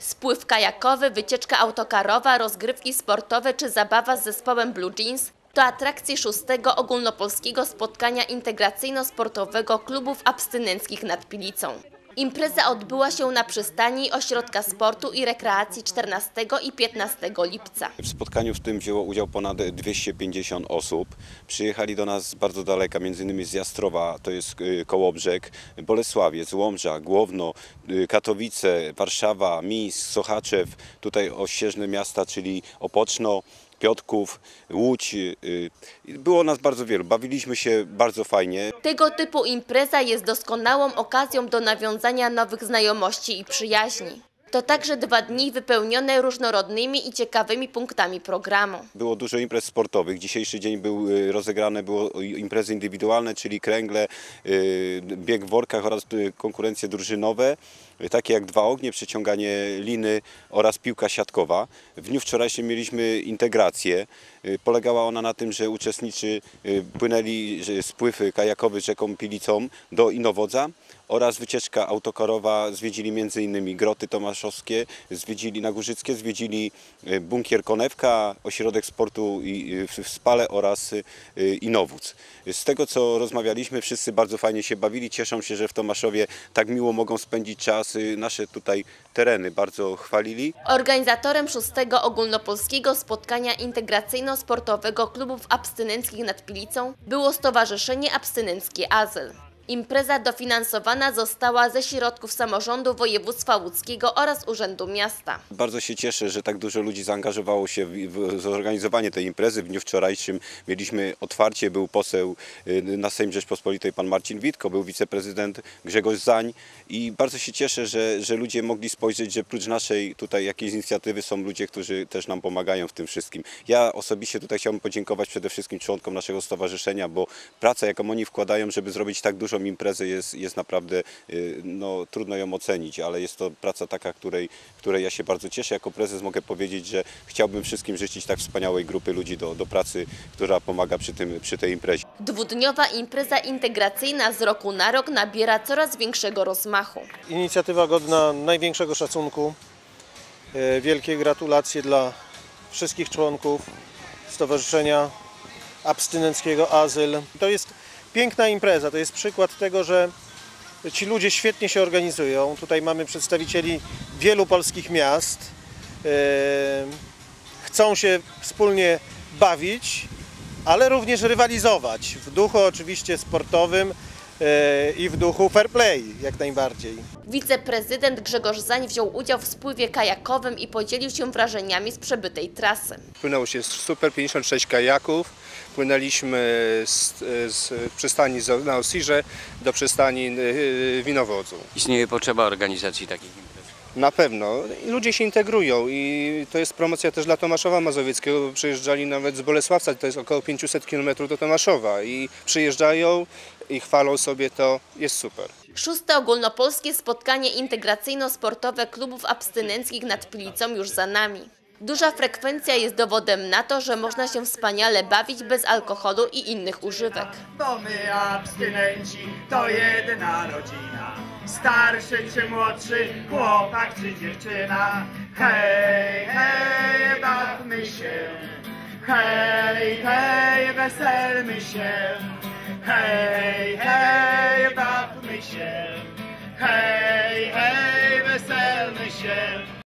Spływ kajakowy, wycieczka autokarowa, rozgrywki sportowe czy zabawa z zespołem Blue Jeans to atrakcje szóstego ogólnopolskiego spotkania integracyjno-sportowego klubów abstynenckich nad Pilicą. Impreza odbyła się na przystani Ośrodka Sportu i Rekreacji 14 i 15 lipca. W spotkaniu w tym wzięło udział ponad 250 osób. Przyjechali do nas z bardzo daleka, innymi z Jastrowa, to jest y, Kołobrzeg, Bolesławiec, Łomża, Głowno, y, Katowice, Warszawa, Mińsk, Sochaczew, tutaj ościeżne miasta, czyli Opoczno, Piotrków, Łódź. y, y. Było nas bardzo wielu, bawiliśmy się bardzo fajnie. Tego typu impreza jest doskonałą okazją do nawiązania nowych znajomości i przyjaźni. To także dwa dni wypełnione różnorodnymi i ciekawymi punktami programu. Było dużo imprez sportowych. Dzisiejszy dzień był y, rozegrane, było imprezy indywidualne, czyli kręgle, bieg w workach oraz konkurencje drużynowe, takie jak dwa ognie, przeciąganie liny oraz piłka siatkowa. W dniu wczorajszym mieliśmy integrację. Y, Polegała ona na tym, że uczestnicy y, płynęli spływ kajakowy rzeką Pilicą do Inowodza oraz wycieczka autokarowa. Zwiedzili m.in. Groty Tomaszowskie, zwiedzili Nagórzyckie, zwiedzili e, bunkier Konewka, ośrodek sportu w Spale oraz Inowódz. Z tego co rozmawialiśmy, wszyscy bardzo fajnie się bawili, cieszą się, że w Tomaszowie tak miło mogą spędzić czas. Nasze tutaj tereny bardzo chwalili. Organizatorem szóstego ogólnopolskiego spotkania integracyjno-sportowego klubów abstynenckich nad Pilicą było Stowarzyszenie Abstynenckie Azyl. Impreza dofinansowana została ze środków samorządu województwa łódzkiego oraz Urzędu Miasta. Bardzo się cieszę, że tak dużo ludzi zaangażowało się w, zorganizowanie tej imprezy. W dniu wczorajszym mieliśmy otwarcie, był poseł y, na Sejm Rzeczpospolitej pan Marcin Witko, był wiceprezydent Grzegorz Zań i bardzo się cieszę, że, że ludzie mogli spojrzeć, że prócz naszej tutaj jakiejś inicjatywy są ludzie, którzy też nam pomagają w tym wszystkim. Ja osobiście tutaj chciałbym podziękować przede wszystkim członkom naszego stowarzyszenia, bo praca jaką oni wkładają, żeby zrobić tak dużą imprezę jest, jest naprawdę, y, no trudno ją ocenić, ale jest to praca taka, której, której ja się bardzo cieszę. Jako prezes mogę powiedzieć, że chciałbym wszystkim życzyć tak wspaniałej grupy ludzi do, do pracy, która pomaga przy, tym, przy tej imprezie. Dwudniowa impreza integracyjna z roku na rok nabiera coraz większego rozmachu. Inicjatywa godna największego szacunku. E, Wielkie gratulacje dla wszystkich członków Stowarzyszenia Abstynenckiego Azyl. To jest piękna impreza, to jest przykład tego, że ci ludzie świetnie się organizują. Tutaj mamy przedstawicieli wielu polskich miast. E, Chcą się wspólnie bawić, ale również rywalizować w duchu oczywiście sportowym i w duchu fair play jak najbardziej. Wiceprezydent Grzegorz Zań wziął udział w spływie kajakowym i podzielił się wrażeniami z przebytej trasy. Płynęło się super 56 kajaków. Płynęliśmy z, z przystani na Osirze do przystani y, Winowodzu. Istnieje potrzeba organizacji takich. Na pewno. Ludzie się integrują i to jest promocja też dla Tomaszowa Mazowieckiego, bo przyjeżdżali nawet z Bolesławca, to jest około 500 km do Tomaszowa i przyjeżdżają i chwalą sobie to, jest super. Szóste ogólnopolskie spotkanie integracyjno-sportowe klubów abstynenckich nad Pilicą już za nami. Duża frekwencja jest dowodem na to, że można się wspaniale bawić bez alkoholu i innych używek. Bo my abstynenci to jedna rodzina. Starszy czy młodszy, chłopak czy dziewczyna. Hej, hej, bawmy się. Hej, hej, weselmy się. Hej, hej, bawmy się. Hej, hej, weselmy się